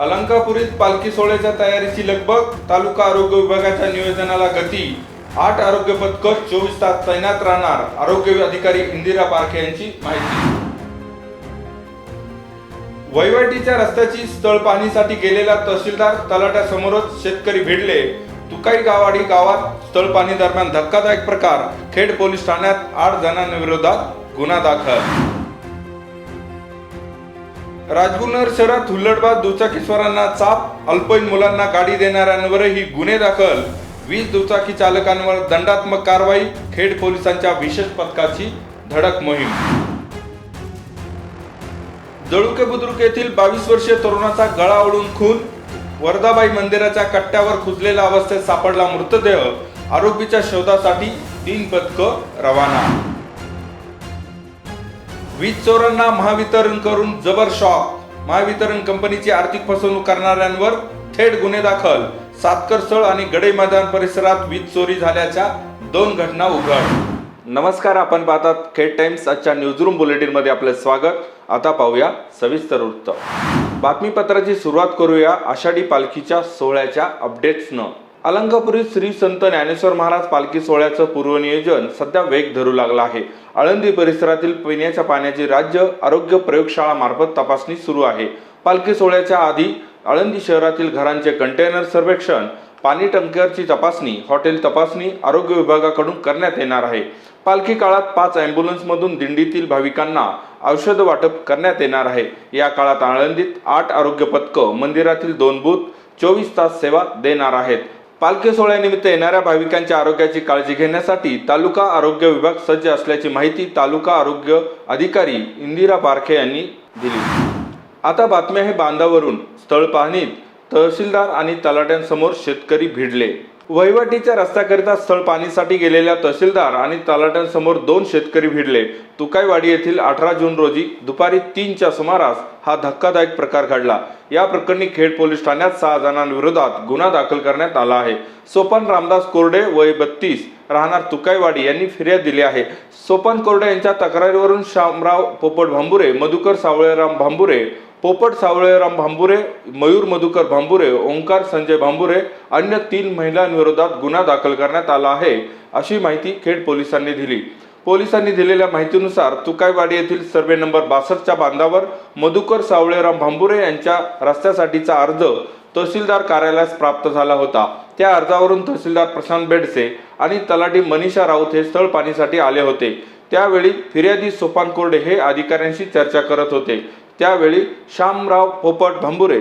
अलंकापुरीत पालखी सोहळ्याच्या तयारीची लगबग तालुका आरोग्य विभागाच्या नियोजनाला गती. आठ आरोग्य पथक चोवीस तास तैनात राहणार. आरोग्य अधिकारी इंदिरा पारखे यांची माहिती. वहिवाटीच्या रस्त्याची स्थळ पाहणीसाठी गेलेला तहसीलदार तलाट्यासमोरच शेतकरी भिडले. तुकाई गावाडी गावात स्थळ पाहणी दरम्यान धक्कादायक प्रकार. खेड पोलीस ठाण्यात आठ जणांविरोधात गुन्हा दाखल. राजगुन्नर शहरात हुल्लडबाज दुचाकीस्वारांना चाप अल्पवयीन मुलांना गाडी देणाऱ्यांवरही गुन्हे दाखल. वीस दुचाकी चालकांवर दंडात्मक कारवाई खेड पोलिसांच्या विशेष पथकाची धडक मोहीम. जळुके बुद्रुक येथील बावीस वर्षीय तरुणाचा गळा ओढून खून. वर्धाबाई मंदिराच्या कट्ट्यावर खुजलेल्या अवस्थेत सापडला मृतदेह. आरोपीच्या शोधासाठी तीन पथकं रवाना. वीज चोरांना महावितरण करून जबर शॉक महावितरण कंपनीची आर्थिक फसवणूक करणाऱ्यांवर थेट गुन्हे दाखल. सातकरस्थळ आणि गडे मैदान परिसरात वीज चोरी झाल्याच्या दोन घटना उघड. नमस्कार आपण पाहतात खेड टाइम्स आजच्या न्यूजरूम बुलेटिनमध्ये आपलं स्वागत. आता पाहूया सविस्तर वृत्त. बातमीपत्राची सुरुवात करूया आषाढी पालखीच्या सोहळ्याच्या अपडेट्सनं अलंकापुरी श्री संत ज्ञानेश्वर महाराज पालखी सोहळ्याचं पूर्वनियोजन सध्या वेग धरू लागला आहे. आळंदी परिसरातील पिण्याच्या पाण्याची राज्य आरोग्य प्रयोगशाळा मार्फत तपासणी सुरू आहे. पालखी सोहळ्याच्या आधी आळंदी शहरातील घरांचे कंटेनर सर्वेक्षण पाणी टंकरची तपासणी हॉटेल तपासणी आरोग्य विभागाकडून करण्यात येणार आहे. पालखी काळात पाच अँब्युलन्समधून दिंडीतील भाविकांना औषध वाटप करण्यात येणार आहे. या काळात आळंदीत आठ आरोग्य पथकं मंदिरातील दोन बूथ चोवीस तास सेवा देणार आहेत. पालखी सोहळ्यानिमित्त येणाऱ्या भाविकांच्या आरोग्याची काळजी घेण्यासाठी तालुका आरोग्य विभाग सज्ज असल्याची माहिती तालुका आरोग्य अधिकारी इंदिरा पारखे यांनी दिली. आता बातमी आहे बांधावरून स्थळ पाहणीत तहसीलदार आणि तलाट्यांसमोर शेतकरी भिडले. वहिवाटीच्या रस्त्याकरिता स्थळ पाणीसाठी गेलेल्या तहसीलदार आणि तलाट्यांसमोर दोन शेतकरी भिडले. तुकाईवाडी येथील अठरा जून रोजी दुपारी तीनच्या सुमारास हा धक्कादायक प्रकार घडला. या प्रकरणी खेड पोलीस ठाण्यात सहा जणांविरोधात गुन्हा दाखल करण्यात आला आहे. सोपान रामदास कोरडे वय बत्तीस राहणार तुकाईवाडी यांनी फिर्याद दिली आहे. सोपान कोरडे यांच्या तक्रारीवरून श्यामराव पोपट भांबुरे मधुकर सावळेराम भांबुरे पोपट सावळेराम भांबुरे मयूर मधुकर भांबुरे ओंकार संजय भांबुरे अन्य तीन महिलांविरोधात गुन्हा दाखल करण्यात आला आहे अशी माहिती खेड पोलिसांनी दिली. पोलिसांनी दिलेल्या माहितीनुसार तुकायवाडी येथील सर्वे नंबर बासष्टच्या बांधावर मधुकर सावळेराम भांबुरे यांच्या रस्त्यासाठीचा अर्ज तहसीलदार कार्यालयास प्राप्त झाला होता. त्या अर्जावरून तहसीलदार प्रशांत बेडसे आणि तलाठी मनीषा राऊत हे स्थळ पाणीसाठी आले होते. त्यावेळी फिर्यादी सोपान कोरडे हे अधिकाऱ्यांशी चर्चा करत होते. त्यावेळी श्यामराव पोपट भांबुरे.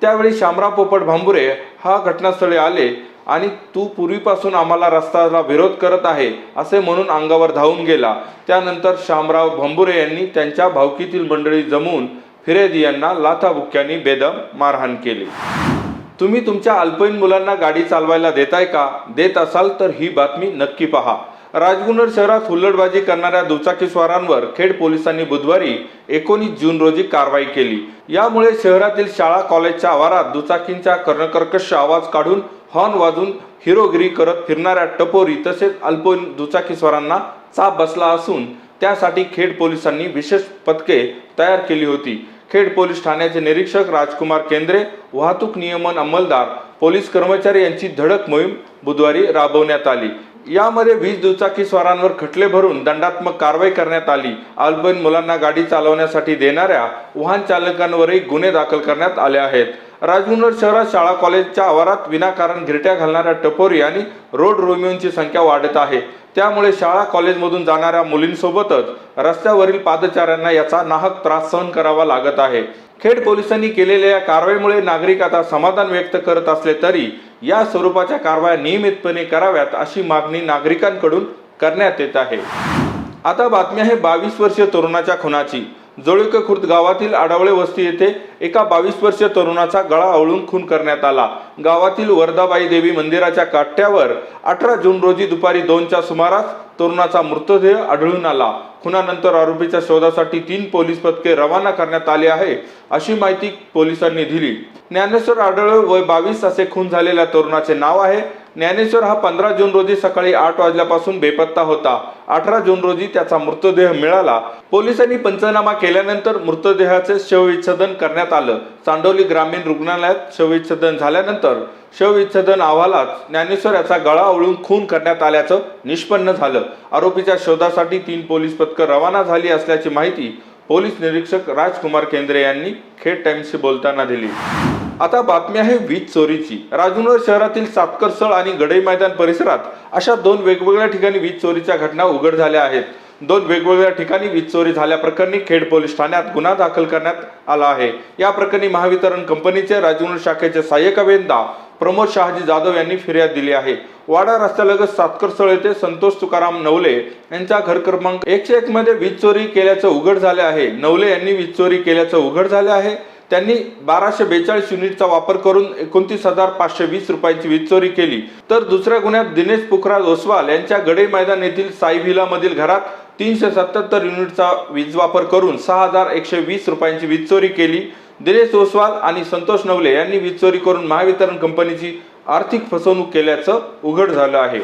त्यावेळी श्यामराव पोपट भांबुरे हा घटनास्थळी आले आणि तू पूर्वीपासून आम्हाला रस्त्याला विरोध करत आहे असे म्हणून अंगावर धावून गेला. त्यानंतर श्यामराव भांबुरे यांनी त्यांच्या भावकीतील मंडळी जमून फिरेदी यांना लाथाबुक्क्यांनी बेदम मारहाण केली. तुम्ही तुमच्या अल्पवयीन मुलांना गाडी चालवायला देताय का? देत असाल तर ही बातमी नक्की पहा. राजगुन्नर शहरात हुल्लडबाजी करणाऱ्या दुचाकीस्वारांवर खेड पोलिसांनी बुधवारी एकोणीस जून रोजी कारवाई केली. यामुळे शहरातील शाळा कॉलेजच्या आवारात दुचाकींच्या कर्णकर्कश आवाज काढून हॉर्न वाजून हिरोगिरी करत फिरणाऱ्या टपोरी तसेच अल्पवयीन दुचाकीस्वारांना चाप बसला असून त्यासाठी खेड पोलिसांनी विशेष पथके तयार केली होती. खेड पोलीस ठाण्याचे निरीक्षक राजकुमार केंद्रे वाहतूक नियमन अंमलदार पोलीस कर्मचारी यांची धडक मोहीम बुधवारी राबवण्यात आली. यामध्ये वीज दुचाकी स्वारांवर खटले भरून दंडात्मक कारवाई करण्यात आली. अल्पवयीन मुलांना गाडी चालवण्यासाठी देणाऱ्या वाहन चालकांवरही गुन्हे दाखल करण्यात आले आहेत. राजमुंदर शहरात शाळा कॉलेजच्या आवारात विनाकारण घिरट्या घालणाऱ्या टपोरी आणि रोड रोमिओंची संख्या वाढत आहे. त्यामुळे शाळा कॉलेजमधून जाणाऱ्या मुलींसोबतच रस्त्यावरील पादचाऱ्यांना याचा नाहक त्रास सहन करावा लागत आहे. खेड पोलिसांनी केलेल्या या कारवाईमुळे नागरिक आता समाधान व्यक्त करत असले तरी या स्वरूपाच्या कारवाया नियमितपणे कराव्यात अशी मागणी नागरिकांकडून करण्यात येत आहे. आता बातमी आहे बावीस वर्षीय तरुणाच्या खुनाची. जोळुके खुर्द गावातील आडावळे वस्ती येथे एका बावीस वर्षीय तरुणाचा गळा आवळून खून करण्यात आला. गावातील वर्धाबाई देवी मंदिराच्या काठ्यावर अठरा जून रोजी दुपारी दोनच्या सुमारास तरुणाचा मृतदेह आढळून आला. खुनानंतर आरोपीच्या शोधासाठी तीन पोलीस पथके रवाना करण्यात आली आहे अशी माहिती पोलिसांनी दिली. ज्ञानेश्वर आढळ वय बावीस असे खून झालेल्या तरुणाचे नाव आहे. ज्ञानेश्वर हा पंधरा जून रोजी सकाळी आठ वाजल्यापासून बेपत्ता होता. अठरा जून रोजी त्याचा मृतदेह मिळाला. पोलिसांनी पंचनामा केल्यानंतर मृतदेहाचे शवविच्छेदन करण्यात आलं. चांडोली ग्रामीण रुग्णालयात शवविच्छेदन झाल्यानंतर शवविच्छेदन अहवालात ज्ञानेश्वर याचा गळा ओळून खून करण्यात आल्याचं निष्पन्न झालं. आरोपीच्या शोधासाठी तीन पोलीस पथकं रवाना झाली असल्याची माहिती पोलीस निरीक्षक राजकुमार केंद्रे यांनी खेड टाइम्सशी बोलताना दिली. आता बातमी आहे वीज चोरीची. राजूनगर शहरातील सातकरसळ आणि गडई मैदान परिसरात अशा दोन वेगवेगळ्या ठिकाणी वीज चोरीच्या घटना उघड झाल्या आहेत. दोन वेगवेगळ्या ठिकाणी वीज चोरी झाल्याप्रकरणी खेड पोलीस ठाण्यात गुन्हा दाखल करण्यात आला आहे. या प्रकरणी महावितरण कंपनीचे राजूनगर शाखेचे सहाय्यक अभियंता प्रमोद शहाजी जाधव यांनी फिर्याद दिली आहे. वाडा रस्त्यालगत सातकरसळ येथे संतोष तुकाराम नवले यांचा घर क्रमांक एकशे एक मध्ये वीज चोरी केल्याचं उघड झाले आहे. नवले यांनी वीज चोरी केल्याचं उघड झाले आहे. त्यांनी बाराशे बेचाळीस युनिटचा वापर करून एकोणतीस हजार पाचशे वीस रुपयांची वीज चोरी केली. तर दुसऱ्या गुन्ह्यात दिनेश पुखराज ओसवाल यांच्या गडे मैदान येथील साई व्हिला मधील घरात तीनशे सत्याहत्तर युनिटचा वीज वापर करून सहा हजार एकशे वीस रुपयांची वीज चोरी केली. दिनेश ओसवाल आणि संतोष नवले यांनी वीज चोरी करून महावितरण कंपनीची आर्थिक फसवणूक केल्याचं उघड झालं आहे.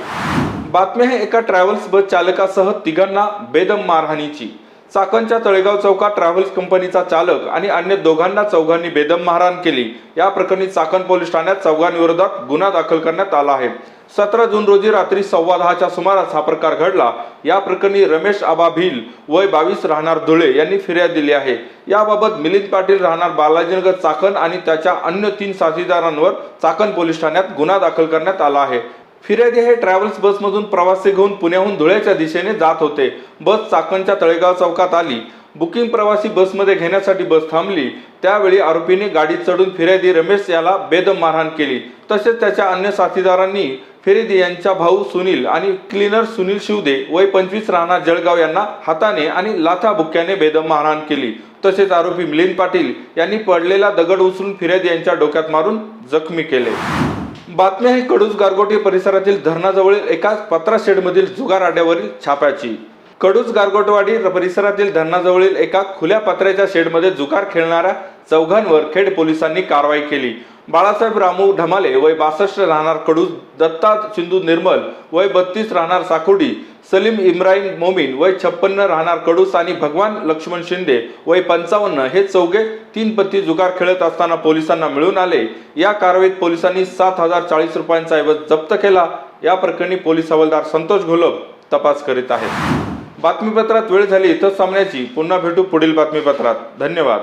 बातम्या आहे एका ट्रॅव्हल्स बस चालकासह तिघांना बेदम मारहाणीची. चाकणच्या तळेगाव चौकात ट्रॅव्हल्स कंपनीचा चालक आणि अन्य दोघांना चौघांनी बेदम मारहाण केली. या प्रकरणी चाकण पोलीस ठाण्यात चौघांविरोधात गुन्हा दाखल करण्यात आला आहे. सतरा जून रोजी रात्री सव्वा दहाच्या सुमारास हा प्रकार घडला. या प्रकरणी रमेश आबा भिल वय बावीस राहणार धुळे यांनी फिर्याद दिली आहे. याबाबत मिलिंद पाटील राहणार बालाजीनगर चाकण आणि त्याच्या अन्य तीन साथीदारांवर चाकण पोलीस ठाण्यात गुन्हा दाखल करण्यात आला आहे. फिर्यादी हे ट्रॅव्हल्स बसमधून प्रवासी घेऊन पुण्याहून धुळ्याच्या दिशेने जात होते. बस चाकणच्या तळेगाव चौकात आली. बुकिंग प्रवासी बसमध्ये घेण्यासाठी बस थांबली. त्यावेळी आरोपीने गाडीत चढून फिर्यादी रमेश याला बेदम मारहाण केली. तसेच त्याच्या अन्य साथीदारांनी फिर्यादी यांच्या भाऊ सुनील आणि क्लीनर सुनील शिवदे वय पंचवीस राहणार जळगाव यांना हाताने आणि लाथा बुक्क्याने बेदम मारहाण केली. तसेच आरोपी मिलिंद पाटील यांनी पडलेला दगड उचलून फिर्यादी यांच्या डोक्यात मारून जखमी केले. बातम्या ही कडूस गारगोटी परिसरातील धरणाजवळील एकाच पत्रा शेडमधील जुगार आड्यावरील छाप्याची. कडूस गारगोटवाडी परिसरातील धरणाजवळील एका खुल्या पत्र्याच्या शेडमध्ये जुगार खेळणाऱ्या चौघांवर खेड पोलिसांनी कारवाई केली. बाळासाहेब रामू ढमाले वय बासष्ट राहणार कडूस दत्ता सिंधू निर्मल वय बत्तीस राहणार साकोडी सलीम इम्राहिम मोमीन वय छप्पन्न राहणार कडूस आणि भगवान लक्ष्मण शिंदे वय पंचावन्न हे चौघे तीन पत्ती जुगार खेळत असताना पोलिसांना मिळून आले. या कारवाईत पोलिसांनी सात हजार चाळीस रुपयांचा ऐवज जप्त केला. या प्रकरणी पोलीस हवालदार संतोष घोलप तपास करीत आहेत. बातमीपत्रात वेळ झाली इथं सामन्याची पुन्हा भेटू पुढील बातमीपत्रात. धन्यवाद.